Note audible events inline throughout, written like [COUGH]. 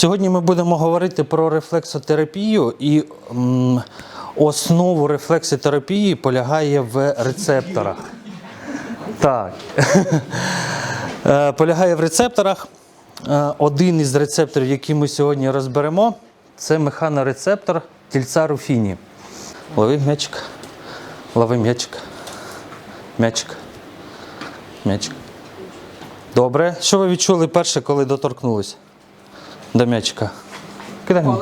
Сьогодні ми будемо говорити про рефлексотерапію, і м, основу рефлексотерапії полягає в рецепторах. Так. Е, полягає в рецепторах. Е, Один із рецепторів, який ми сьогодні розберемо, це механорецептор тільця руфіні. Лови м'ячик. Лови м'ячик. М'ячик. М'ячик. Добре. Що ви відчули перше, коли доторкнулись до м'ячика? Кидай. мені.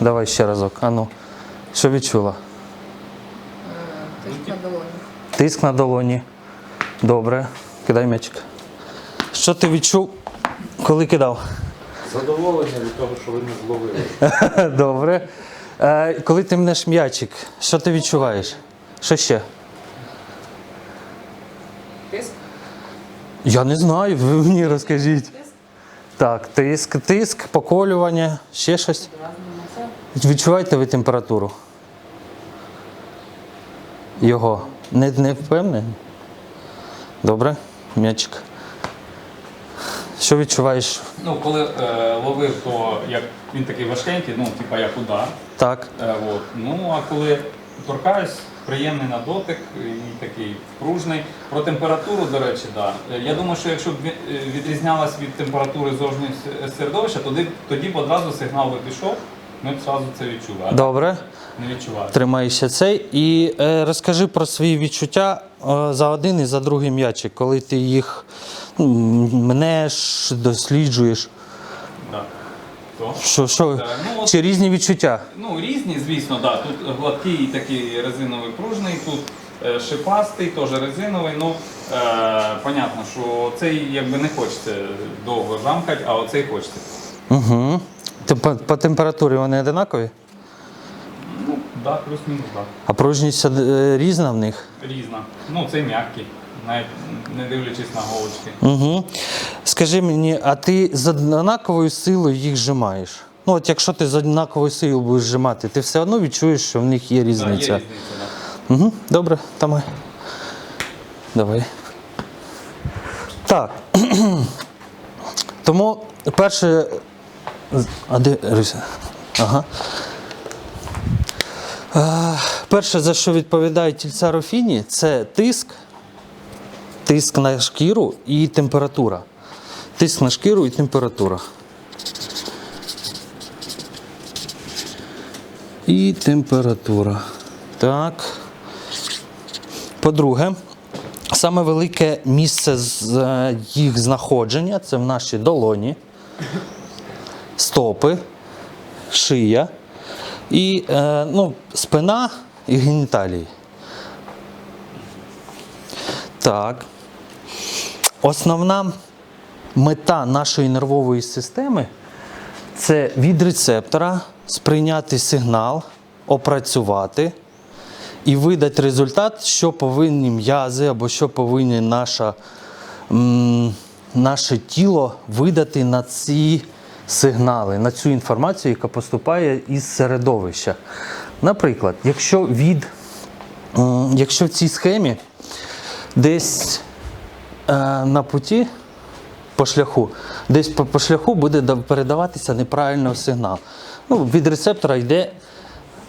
Давай ще разок. Ану. Що відчула? Тиск на долоні. Тиск на долоні. Добре. Кидай м'ячик. Що ти відчув, коли кидав? Задоволення від того, що ви не зловили. [LAUGHS] Добре. Е, коли ти мнеш м'ячик, що ти відчуваєш? Що ще? Тиск? Я не знаю, ви мені розкажіть. Так, тиск, тиск, поколювання, ще щось. Відчуваєте ви температуру? Його. Не, не впевнені? Добре, м'ячик. Що відчуваєш? Ну, коли е, ловив, то як він такий важкенький, ну, типа як удар. Так. Е, от. Ну, а коли торкаюсь, приємний на дотик і такий пружний. Про температуру, до речі, да. Е, Я думаю, що якщо б е, відрізнялась від температури зовнішнього середовища, тоді, тоді б одразу сигнал би пішов, ми б одразу це відчули. А Добре. не відчуваю. Тримай ще цей. І е, розкажи про свої відчуття е, за один і за другий м'ячик, коли ти їх мнеш, досліджуєш. Що, що? Ну, от- Чи різні відчуття? Ну, різні, звісно, да. Тут гладкий такий резиновий пружний, тут е, шипастий, теж резиновий. Ну, е, понятно, що цей якби не хочеться довго жамкати, а оцей хочеться. Угу. По, по температурі вони одинакові? Ну, да, плюс-мінус, так. А пружність е, різна в них? Різна. Ну, цей м'який, навіть не дивлячись на голочки. Угу. Скажи мені, а ти з однаковою силою їх зжимаєш? Ну, от якщо ти з однаковою силою будеш зжимати, ти все одно відчуєш, що в них є Да, є різниця. різниця, да. Угу, добре, давай. Давай. Так. [CLEARS THROAT] Тому перше. А де Рися? Ага. Перше, за що відповідають тільця Рофіні, це тиск, тиск на шкіру і температура. Тиск на шкіру і температура. І температура. Так. По-друге, саме велике місце з їх знаходження це в нашій долоні, стопи, шия і е, ну, спина і геніталії. Так. Основна мета нашої нервової системи це від рецептора сприйняти сигнал, опрацювати і видати результат, що повинні м'язи або що повинні наша, м, наше тіло видати на ці сигнали, на цю інформацію, яка поступає із середовища. Наприклад, якщо від, м, якщо в цій схемі десь на путі по шляху, десь по, по шляху буде передаватися неправильно сигнал. Ну, від рецептора йде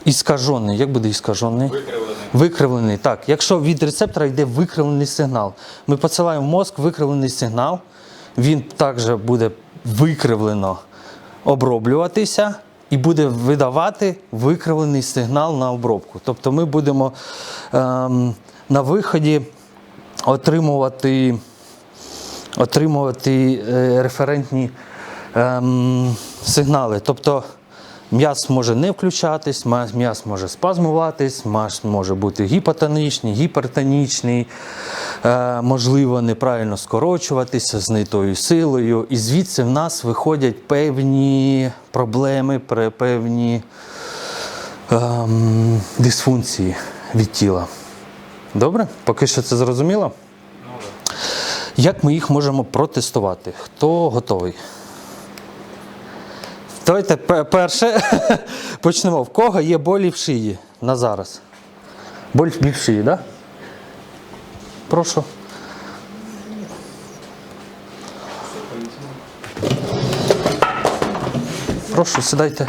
іскажений. Як буде іскажений? Викривлений. Викривлений. Так, якщо від рецептора йде викривлений сигнал, ми посилаємо в мозк викривлений сигнал, він також буде викривлено оброблюватися і буде видавати викривлений сигнал на обробку. Тобто ми будемо ем, на виході отримувати, отримувати е, референтні ем, сигнали. Тобто м'яз може не включатись, м'яз може спазмуватись, м'яз може бути гіпотонічний, гіпертонічний, е, можливо, неправильно скорочуватися з не тою силою. І звідси в нас виходять певні проблеми, певні ем, дисфункції від тіла. Добре? Поки що це зрозуміло? Як ми їх можемо протестувати? Хто готовий? Давайте перше [LAUGHS] почнемо. В кого є болі в шиї на зараз? Боль в шиї, так? Да? Прошу. прошу, сідайте.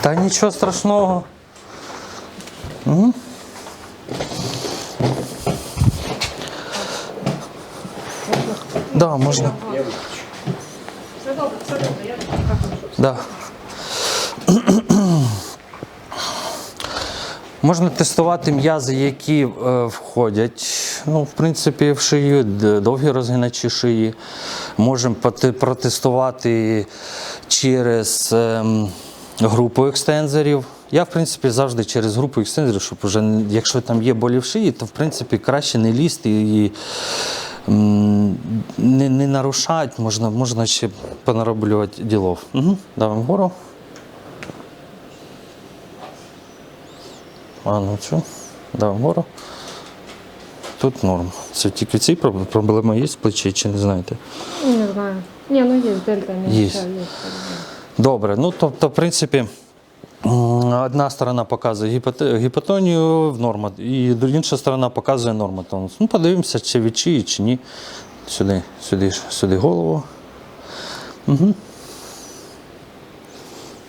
Та нічого страшного. Угу. Да, покажу. Да. [CLEARS THROAT] Можна тестувати м'язи, які е, входять, ну, в принципі, в шию, довгі розгиначі шиї. Можемо протестувати через ем, групу екстензорів. Я, в принципі, завжди через групу екстензорів, щоб вже, якщо там є болі в шиї, то в принципі краще не лізти і не, не нарушати, можна, можна ще понароблювати ділов. Угу. Давай вгору. А ну що? Да, вгору. Тут норм. Це тільки ці проб- проблеми є з плечі, чи не знаєте? Не знаю. Не, ну есть дельта, не есть. Добре, ну тобто, в принципі, одна сторона показує гіпотонію в норма, і інша сторона показує нормотонус. Ну, подивимося, чи від чи ні. Сюди, сюди, сюди голову. Угу.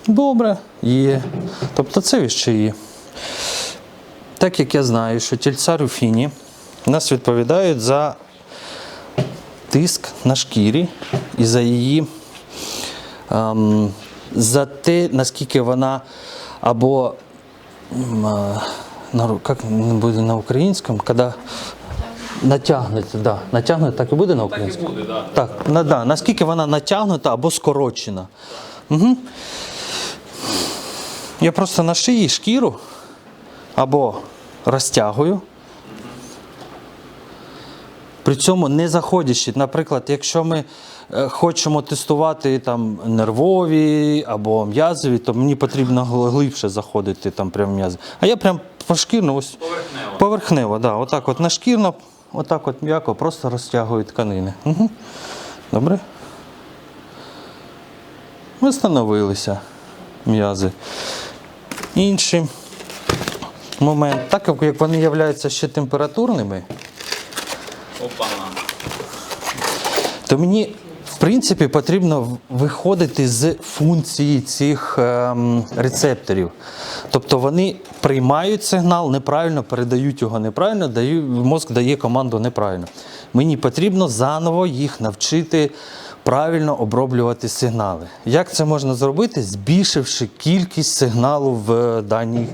Добре, є. Тобто це від чиї. Так як я знаю, що тільця Руфіні у нас відповідають за тиск на шкірі і за її ем, за те, наскільки вона або на, як не буде на українському, коли натягнеться, да, натягнута, так і буде на Так і українському? буде, так. Так, на, да, наскільки вона натягнута або скорочена. Угу. Я просто на шиї шкіру або розтягую. При цьому не заходячи, наприклад, якщо ми е, хочемо тестувати там нервові або м'язові, то мені потрібно глибше заходити там прям м'язи. А я прям пошкірно ось Поверхнево. Поверхнево, да, отак от нашкірно, отак от м'яко, просто розтягую тканини. Угу. Добре. Встановилися м'язи. Інший момент, так як- вони являються ще температурними, Опана. то мені в принципі потрібно виходити з функції цих ем, рецепторів. Тобто вони приймають сигнал неправильно, передають його неправильно, даю, мозк дає команду неправильно. Мені потрібно заново їх навчити правильно оброблювати сигнали. Як це можна зробити, збільшивши кількість сигналу в даній,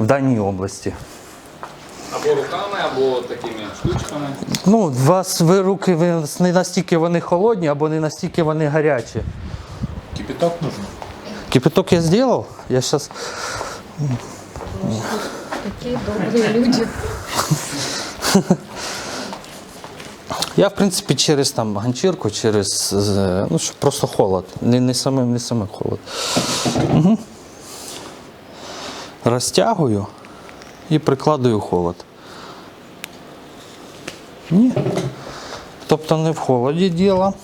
в даній області? Або руками, або такими штучками. Ну, у вас ви руки ви, не настільки вони холодні, або не настільки вони гарячі. Кипяток нужно. Кипяток я сделал. Я сейчас. Такие добрые люди. Я, в принципі, через там ганчірку, через ну, щоб просто холод. Не, не саме, не саме холод. Угу. Розтягую і прикладую холод. Ні. Тобто не в холоді діло.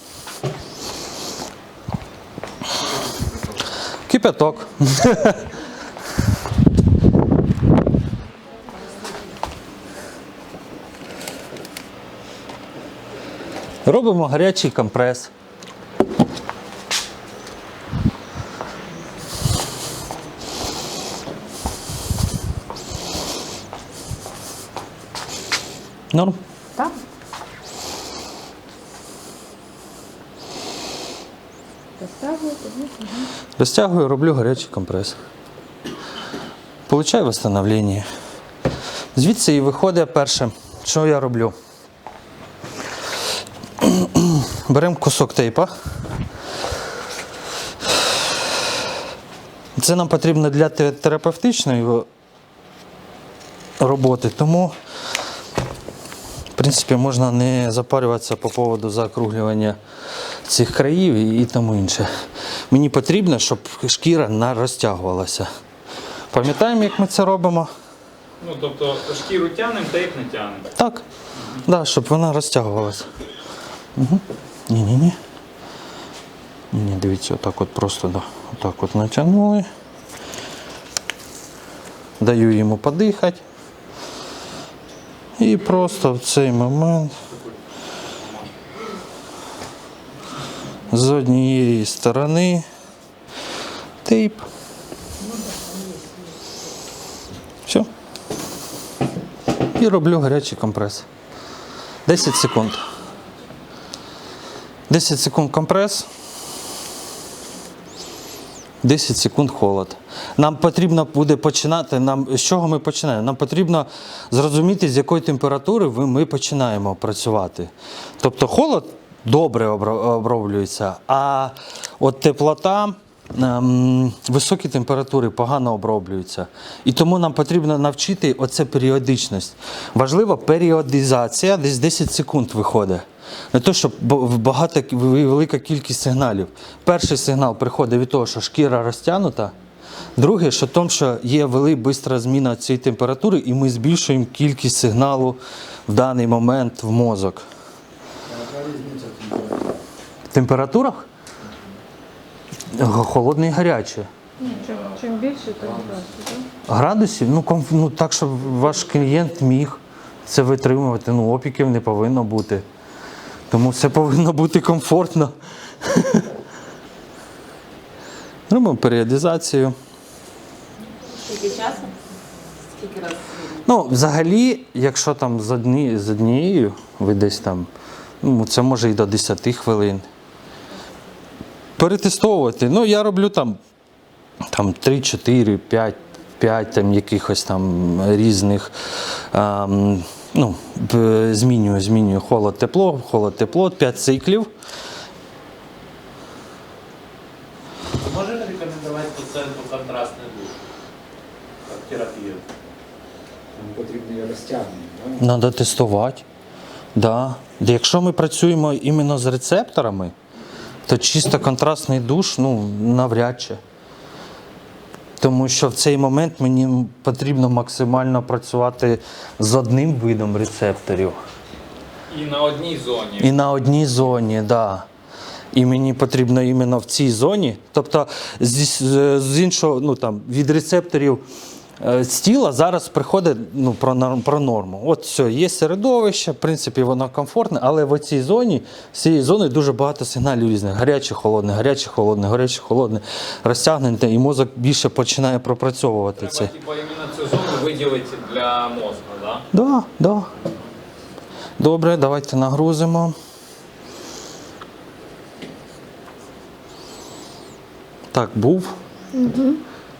Кипяток. [LAUGHS] Робимо гарячий компрес. Норм. Так? Растягивайте, ну, Розтягую, роблю гарячий компрес. Получаю восстановлення. Звідси і виходить перше, що я роблю. Беремо кусок тейпа. Це нам потрібно для терапевтичної роботи, тому в принципі можна не запарюватися по поводу закруглювання цих країв і, тому інше. Мені потрібно, щоб шкіра не розтягувалася. Пам'ятаємо, як ми це робимо? Ну, тобто шкіру тянемо, тейп не тянемо. Так. Да, щоб вона розтягувалася. Угу. Ні-ні-ні. Ні, дивіться, отак от просто да. отак от натягнули. Даю йому подихати. І просто в цей момент з однієї сторони Тейп. Все. І роблю гарячий компрес. 10 секунд. 10 секунд компрес. 10 секунд холод. Нам потрібно буде починати. Нам, з чого ми починаємо? Нам потрібно зрозуміти, з якої температури ми починаємо працювати. Тобто холод добре оброблюється, а от теплота. ем, Високі температури погано оброблюються. І тому нам потрібно навчити оце періодичність. Важлива періодизація, десь 10 секунд виходить. Не то, щоб бо- багата велика кількість сигналів. Перший сигнал приходить від того, що шкіра розтягнута. Друге, що тому, що є велика бистра зміна цієї температури, і ми збільшуємо кількість сигналу в даний момент в мозок. В температурах? Холодне і гаряче. Чим, чим більше, тим краще, так? Градусів, ну, комф- ну так, щоб ваш клієнт міг це витримувати. Ну, опіків не повинно бути. Тому все повинно бути комфортно. [LAUGHS] Робимо періодизацію. Скільки часу? Скільки разів? Ну, взагалі, якщо там з, одні, з однією, ви десь там, ну, це може і до 10 хвилин. Перетестовувати. Ну, я роблю там, там 3, 4, 5, 5 там, якихось там різних. ем, ну, змінюю, змінюю холод, тепло, холод, тепло, 5 циклів. Можемо рекомендувати пацієнту контрастний душ, як терапію? Потрібно її розтягнення. Треба тестувати. Да. Якщо ми працюємо іменно з рецепторами, то чисто контрастний душ ну, навряд чи. Тому що в цей момент мені потрібно максимально працювати з одним видом рецепторів. І на одній зоні. І на одній зоні, так. Да. І мені потрібно іменно в цій зоні. Тобто, з, з- іншого, ну там від рецепторів з тіла зараз приходить ну, про, про норму. От все, є середовище, в принципі, воно комфортне, але в цій зоні, з цієї зони дуже багато сигналів різних. Гаряче, холодне, гаряче, холодне, гаряче, холодне, розтягнене, і мозок більше починає пропрацьовувати це. Треба типу, іменно цю зону виділити для мозку, так? Да, да. Добре, давайте нагрузимо. Так, був. Угу.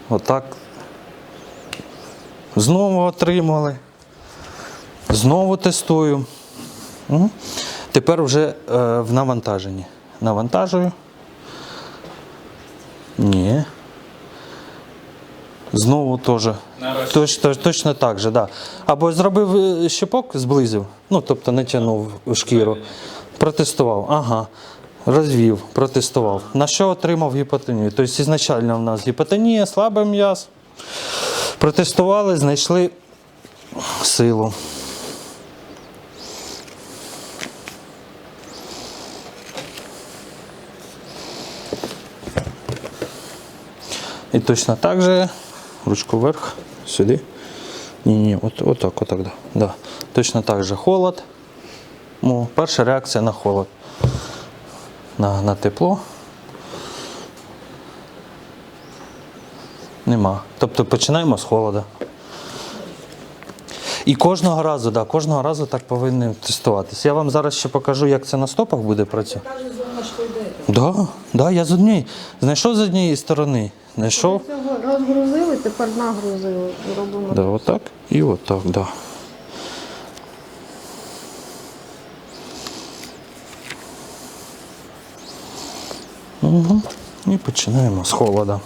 Отак. Знову отримали. Знову тестую. Тепер вже е, в навантаженні. Навантажую. Ні. Знову теж. Точно, точно так же, да. Або зробив е, щепок, зблизив, ну тобто не тягнув шкіру. Протестував, ага. Розвів, протестував. На що отримав гіпотонію? Тобто ізначально в нас гіпотонія, слабий м'яз. Протестували, знайшли силу. І точно так же ручку вверх, сюди. Ні, ні, от, отак, отак, да. да. Точно так же холод. Ну, перша реакція на холод. На, на тепло. Тобто починаємо з холода. І кожного разу, да, кожного разу так повинні тестуватися. Я вам зараз ще покажу, як це на стопах буде працювати. Да, да, я з однієї. Знайшов з однієї сторони. Знайшов. Цього розгрузили, тепер нагрузили. Робимо. Да, отак і отак, да. Угу. І починаємо з холода.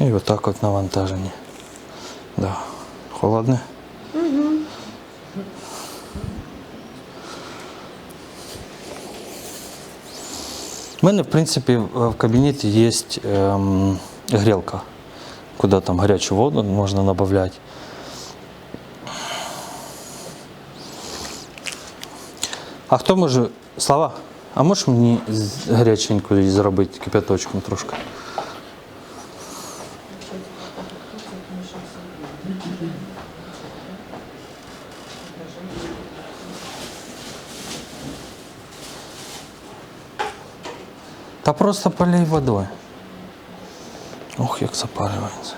І отак от навантаження. Да. Холодне. У мене, в принципі, в в кабінеті є ем, грілка, куди там гарячу воду можна додати. А хто може. Слава, а можеш мені з- гаряченькою зробити кипяточком трошки? Та просто полей водою. Ух, як запарюється.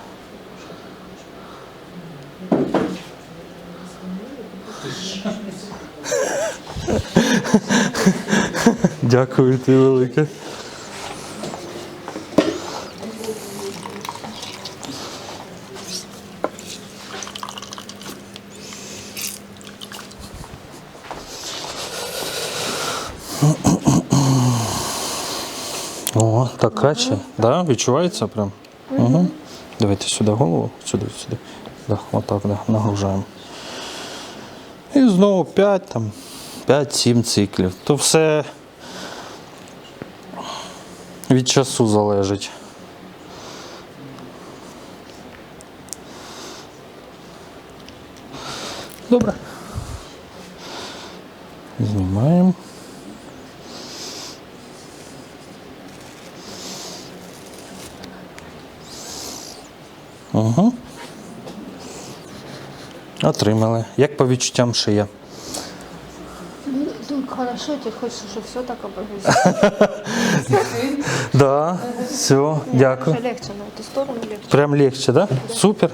Дякую ти велике. О, так краще. Да, відчувається прям. Угу. Давайте сюди голову, сюди, сюди. Да, отак, да, нагружаємо. І знову 5, там, 5-7 циклів. То все від часу залежить. Добре. Знімаємо. Угу. Отримали. Як по відчуттям шия? Ну, хорошо, ти хочеш, щоб все так обов'язково. [LAUGHS] Да, все, дякую. Легче на эту сторону, легче. Прям легче, да? Супер.